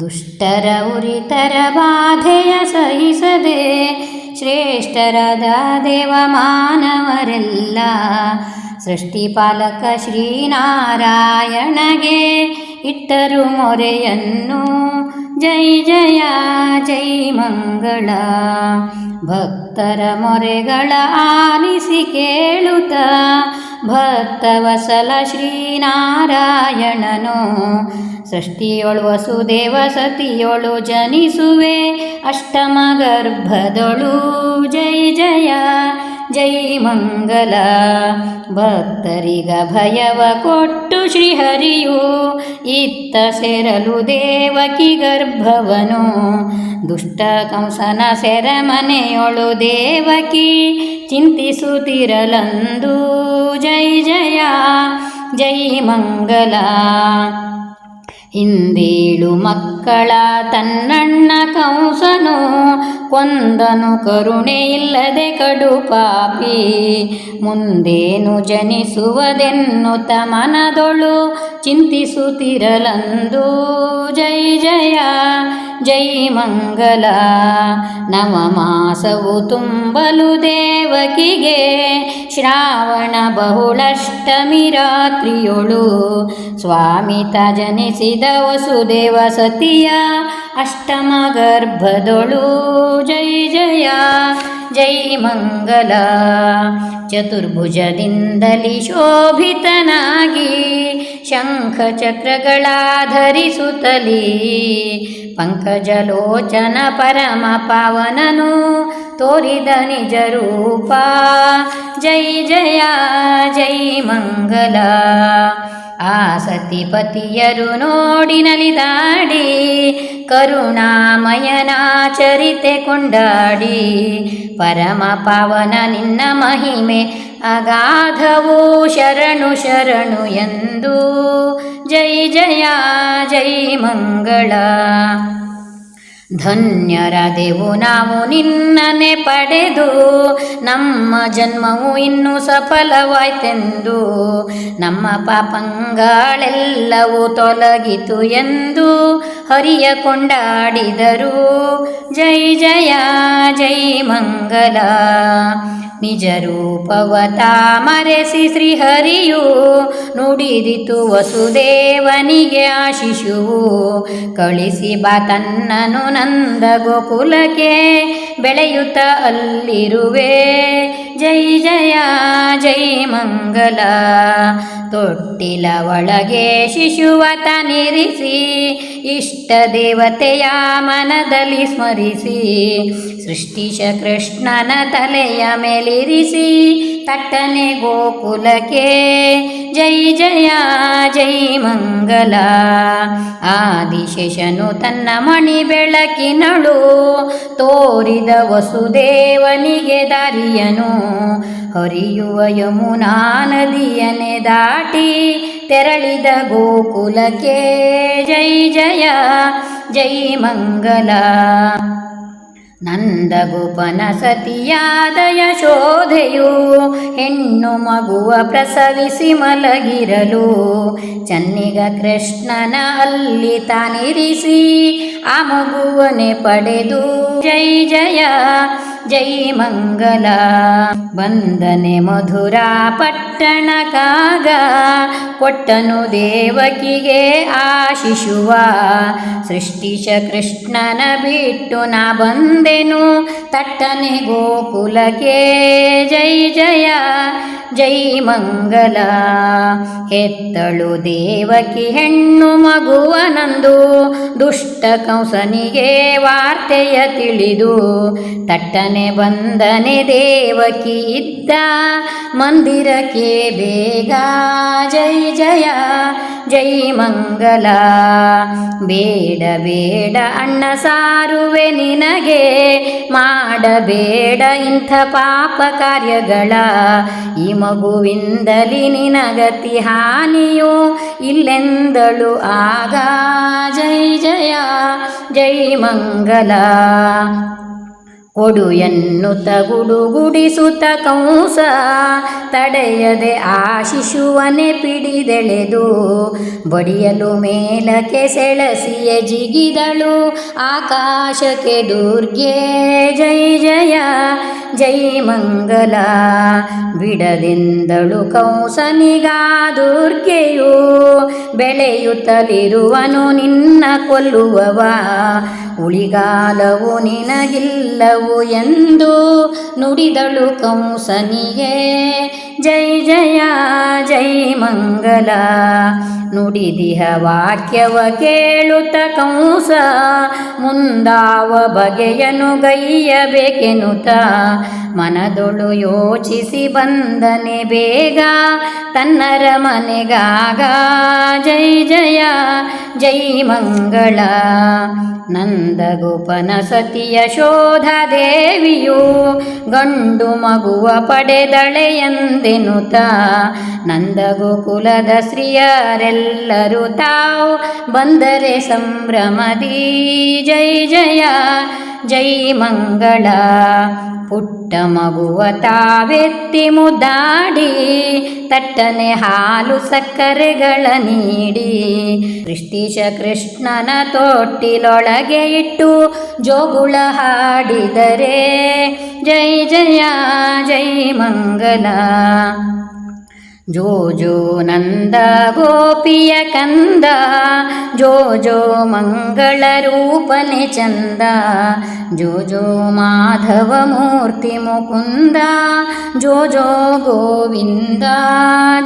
ದುಷ್ಟರ ಉರಿತರ ಬಾಧೆಯ ಸಹಿಸದೆ ಶ್ರೇಷ್ಠರಾದ ದೇವ ಮಾನವರೆಲ್ಲ ಸೃಷ್ಟಿಪಾಲಕ ಶ್ರೀನಾರಾಯಣಗೆ ಇಟ್ಟರು ಮೊರೆಯನ್ನು. ಜೈ ಜಯ, ಜೈ ಮಂಗಳ. ಭಕ್ತರ ಮೊರೆಗಳ ಆಲಿಸಿ ಕೇಳುತ್ತ ಭಕ್ತವಸಲ ಶ್ರೀನಾರಾಯಣನು. ಸೃಷ್ಟಿಯೊಳು ವಸುದೇವ ಸತಿಯೊಳು ಜನಿಸುವೆ. ಅಷ್ಟಮ ಗರ್ಭದೊಳು ಜೈ ಜಯ. ಜೈ ಮಂಗಲ. ಭಕ್ತರಿಗ ಭಯವ ಕೊಟ್ಟು ಶ್ರೀಹರಿಯು. ಇತ್ತ ಸೆರಲು ದೇವಕಿ ಗರ್ಭವನು. ದುಷ್ಟ ಕಂಸನ ಸೆರಮನೆಯೊಳು ದೇವಕಿ ಚಿಂತಿಸುತ್ತಿರಲಂದು. ಜೈ ಜಯ, ಜೈ ಮಂಗಲ. ಹಿಂದೇಳು ಮಕ್ಕಳ ತನ್ನಣ್ಣ ಕಂಸನು, ಕೊಂದನು ಕರುಣೆ ಇಲ್ಲದೆ ಕಡು ಪಾಪಿ. ಮುಂದೇನು ಜನಿಸುವುದೆನ್ನುತ್ತ ಮನದೊಳು ಚಿಂತಿಸುತ್ತಿರಲಂದು ಜೈ ಜಯ. ಜೈ ಮಂಗಲ. ನವಮಾಸವು ತುಂಬಲು ದೇವಕಿಗೆ. ಶ್ರಾವಣ ಬಹುಳಷ್ಟಮಿ ರಾತ್ರಿಯೊಳು. ಸ್ವಾಮಿತ ಜನಿಸಿದ ವಸುದೇವ ಸತಿಯ ಅಷ್ಟಮ ಗರ್ಭದೊಳು. ಜೈ ಜಯ, ಜೈ ಮಂಗಲ. ಚತುರ್ಭುಜದಿಂದಲಿ ಶೋಭಿತನಾಗಿ ಶಂಖ ಚಕ್ರಗಳ ಧರಿಸುತ್ತಲೀ ಪಂಕಜಲೋಚನ ಪರಮ ಪಾವನನು ತೋರಿದ ನಿಜ ರೂಪ ಜೈ ಜಯ ಜೈ ಮಂಗಲ ಆ ಸತಿಪತಿಯರು ನೋಡಿ ನಲಿದಾಡಿ ಕರುಣಾಮಯನ ಚರಿತೆ ಕೊಂಡಾಡಿ, ಪರಮ ಪಾವನ ನಿನ್ನ ಮಹಿಮೆ, ಅಗಾಧವು ಶರಣು ಶರಣು ಎಂದು. ಜೈ ಜಯ, ಜೈ ಮಂಗಳ. ಧನ್ಯರಾದೆವು ನಾವು ನಿನ್ನನೆ ಪಡೆದು, ನಮ್ಮ ಜನ್ಮವು ಇನ್ನೂ ಸಫಲವಾಯ್ತೆಂದು. ನಮ್ಮ ಪಾಪಂಗಳೆಲ್ಲವೂ ತೊಲಗಿತು ಎಂದು ಹರಿಯ ಕೊಂಡಾಡಿದರು. ಜೈ ಜಯ, ಜೈ ಮಂಗಲ. ನಿಜ ರೂಪವತ ಮರೆಸಿ ಶ್ರೀಹರಿಯು ನುಡಿದಿತು ವಸುದೇವನಿಗೆ ಆ ಶಿಶುವು ಕಳಿಸಿ ಬಾ ತನ್ನನು ನಂದ ಗೋಕುಲಕ್ಕೆ, ಬೆಳೆಯುತ್ತ ಅಲ್ಲಿರುವೆ. ಜೈ ಜಯ, ಜೈ ಮಂಗಲ. ತೊಟ್ಟಿಲ ಒಳಗೆ ಶಿಶುವತ ನಿರಿಸಿ, ಇಷ್ಟ ದೇವತೆಯ ಮನದಲ್ಲಿ ಸ್ಮರಿಸಿ, ಸೃಷ್ಟಿಶ ಕೃಷ್ಣನ ತಲೆಯ ಮೇಲಿರಿಸಿ ತಟ್ಟನೆ ಗೋಕುಲಕ್ಕೆ ಜೈ ಜಯ, ಜೈ ಮಂಗಲ. ಆದಿಶೇಷನು ತನ್ನ ಮಣಿ ಬೆಳಕಿನಳು, ತೋರಿದ ವಸುದೇವನಿಗೆ ದಾರಿಯನು. ಹರಿಯುವ ಯಮುನಾ ನದಿಯನೆ ದಾಟಿ ತೆರಳಿದ ಗೋಕುಲಕ್ಕೆ. ಜೈ ಜಯ, ಜೈ ಮಂಗಲ. ನಂದಗೋಪನ ಸತಿಯಾದ ಯಶೋಧೆಯು ಹೆಣ್ಣು ಮಗುವ ಪ್ರಸವಿಸಿ ಮಲಗಿರಲು. ಚನ್ನಿಗ ಕೃಷ್ಣನ ಅಲ್ಲಿ ತಾನಿರಿಸಿ ಆ ಮಗುವನೆ ಪಡೆದು. ಜೈ ಜಯ ಜೈ ಮಂಗಲ. ಬಂದನೆ ಮಧುರಾ ಪಟ್ಟಣ ಕಾಗ ಕೊಟ್ಟನು ದೇವಕಿಗೆ ಆಶಿಶುವ ಶಿಶುವ ಸೃಷ್ಟಿಶ ಕೃಷ್ಣನ ಬಿಟ್ಟು ನಾ ಬಂದೆನು. ತಟ್ಟನೆ ಗೋಕುಲಕ್ಕೆ ಜೈ ಜಯ. ಜೈ ಮಂಗಲ. ಹೆತ್ತಳು ದೇವಕಿ ಹೆಣ್ಣು ಮಗುವನಂದು. ದುಷ್ಟ ಕಂಸನಿಗೆ ವಾರ್ತೆಯ ತಿಳಿದು. ತಟ್ಟನೆ ಬಂದನೆ ದೇವಕಿ ಇದ್ದ. ಮಂದಿರಕ್ಕೆ ಬೇಗ ಜೈ ಜಯ. ಜೈ ಮಂಗಲ. ಬೇಡ ಬೇಡ ಅಣ್ಣ ಸಾರುವೆ ನಿನಗೆ. ಮಾಡಬೇಡ ಇಂಥ ಪಾಪ ಕಾರ್ಯಗಳ. ಈ ಮಗುವಿಂದಲಿ ನಿನಗತಿ ಹಾನಿಯು? ಇಲ್ಲೆಂದಳು ಆಗ? ಜೈ, ಜಯ, ಜೈ ಮಂಗಲ. ಕೊಡು ಎನ್ನುತ್ತ ಗುಡುಗುಡಿಸುತ್ತ ಕಂಸ ತಡೆಯದೆ ಆ ಶಿಶುವನೆ ಪಿಡಿದೆಳೆದು ಬಡಿಯಲು ಮೇಲಕ್ಕೆ ಸೆಳಸಿಯ ಜಿಗಿದಳು ಆಕಾಶಕ್ಕೆ ದುರ್ಗೆ. ಜೈ ಜಯ, ಜೈ ಮಂಗಲ, ಬಿಡದೆಂದಳು ಕಂಸನಿಗಾ ದುರ್ಗೆಯು ಬೆಳೆಯುತ್ತಲಿರುವನು ನಿನ್ನ ಕೊಲ್ಲುವವ. ಉಳಿಗಾಲವು ನಿನಗಿಲ್ಲವು ಎಂದು ನುಡಿದಳು ಕಂಸನಿಗೆ ಜೈ ಜಯ ಜೈ ಮಂಗಲ. ನುಡಿದಿಹ ವಾಕ್ಯವ ಕೇಳುತ್ತ ಕಂಸ. ಮುಂದಾವ ಬಗೆಯನು ಗೈಯಬೇಕೆನುತ ಮನದೊಳು ಯೋಚಿಸಿ ಬಂದನೆ ಬೇಗ. ತನ್ನರ ಮನೆಗಾಗ. ಜೈ ಜಯ, ಜೈ ಮಂಗಳ. ನಂದಗೋಪನ ಸತಿಯ ಶೋಧ ದೇವಿಯು ಗಂಡು ಮಗುವ ಪಡೆದಳೆ ಎಂದೆನುತ ನಂದಗೋಕುಲದ ಸ್ತ್ರೀಯರೆಲ್ಲರೂ ತಾವು ಬಂದರೆ ಸಂಭ್ರಮದಿ. ಜೈ ಜಯ, ಜೈ ಮಂಗಳ. ಪುಟ್ಟ ಮಗುವ ತಾವೆತ್ತಿ ಮುದಾಡಿ ತಟ್ಟನೆ ಹಾಲು ಸಕ್ಕರೆಗಳ ನೀಡಿ. ಕೃಷ್ಣೀಶ ಕೃಷ್ಣನ ತೊಟ್ಟಿಲೊಳಗೆ ಇಟ್ಟು ಜೋಗುಳ ಹಾಡಿದರೆ. ಜೈ ಜಯ, ಜೈ ಮಂಗಲ जो जो नन्द गोपिय कन्द जो जो मङ्गलरूपनि चन्दो जो माधवमूर्तिमुकुन्द जो जो गोविन्द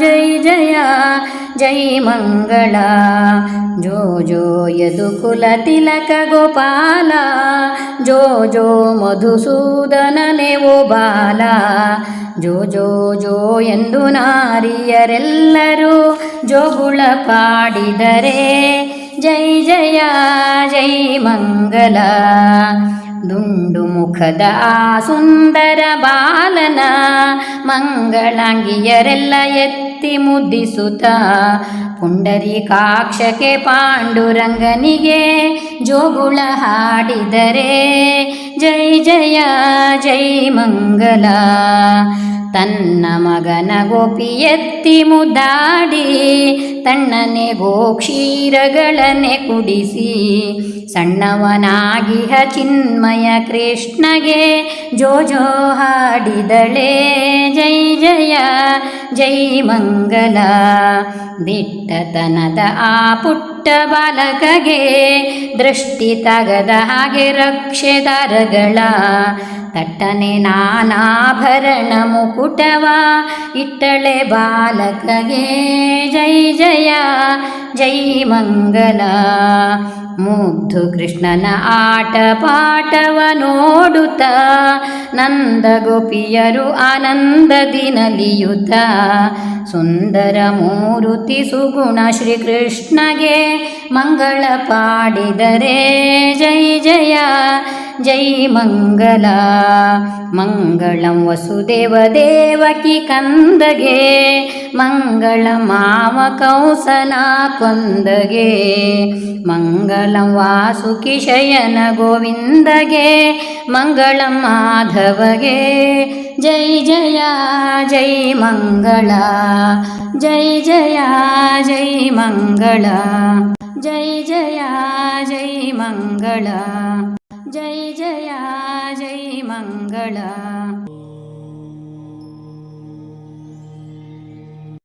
जय जय ಜೈ ಮಂಗಳ. ಜೋ ಜೋ ಯದುಕುಲ ತಿಲಕ ಗೋಪಾಲ. ಜೋ ಜೋ ಮಧುಸೂದನನೆ ಓ ಬಾಲ. ಜೋ ಜೋ ಜೋ ಎಂದು ನಾರಿಯರೆಲ್ಲರೂ ಜೋಗುಳ ಪಾಡಿದರೆ. ಜೈ ಜಯ, ಜೈ ಮಂಗಲ ದುಂಡು ಮುಖದ ಆ ಸುಂದರ ಬಾಲನ ಮಂಗಳಾಂಗಿಯರೆಲ್ಲ ಎತ್ತಿ ಮುದ್ದಿಸುತ್ತ. ಪುಂಡರೀಕಾಕ್ಷಕ್ಕೆ ಪಾಂಡುರಂಗನಿಗೆ ಜೋಗುಳ ಹಾಡಿದರೆ, ಜೈ ಜಯ, ಜೈ ಮಂಗಲ. ತನ್ನ ಮಗನ ಗೋಪಿ ಎತ್ತಿ ಮುದ್ದಾಡಿ, ತಣ್ಣನೆ ಗೋಕ್ಷೀರಗಳನೆ ಕುಡಿಸಿ. ಸಣ್ಣವನಾಗಿಹ ಚಿನ್ಮಯ ಕೃಷ್ಣಗೆ ಜೋ ಜೋ ಹಾಡಿದಳೆ. ಜೈ ಜಯ, ಜೈ ಮಂಗಲ. ದಿಟ್ಟತನದ ಆ ಪುಟ್ಟ ಬಾಲಕಗೆ ದೃಷ್ಟಿ ತಗದ ಹಾಗೆ ರಕ್ಷೆದಾರಗಳ ತಟ್ಟನೆ ನಾನಾಭರಣ ಮುಕುಟವ ಇಟ್ಟಳೆ ಬಾಲಕಗೆ. ಜೈ ಜಯ, ಜೈ ಮಂಗಲ. ಮುಗ್ಧು ಕೃಷ್ಣನ ಆಟ ಪಾಠವ ನೋಡುತ್ತ ನಂದ ಗೋಪಿಯರು ಆನಂದ ದಿನಲಿಯುತ ಸುಂದರ ಮೂರುತಿ ಸುಗುಣ ಶ್ರೀಕೃಷ್ಣಗೆ ಮಂಗಳ ಪಾಡಿದರೆ. ಜೈ ಜಯ, ಜೈ ಮಂಗಲ. ಮಂಗಳಂ ವಸುದೇವ ದೇವಕಿ ಕಂದಗೆ. ಮಂಗಳ ಮಾವ ಕೌಸಲ ಕೊಂದಗೆ. ಮಂಗಳಂ ವಾಸುಕಿ ಶಯನ ಗೋವಿಂದಗೆ. ಮಂಗಳಂ ಮಾಧವಗೆ. ಜೈ ಜಯ, ಜೈ ಮಂಗಳ. ಜೈ ಜಯ, ಜೈ ಮಂಗಳ. जय जया जय मङ्गला जय जया जय मङ्गला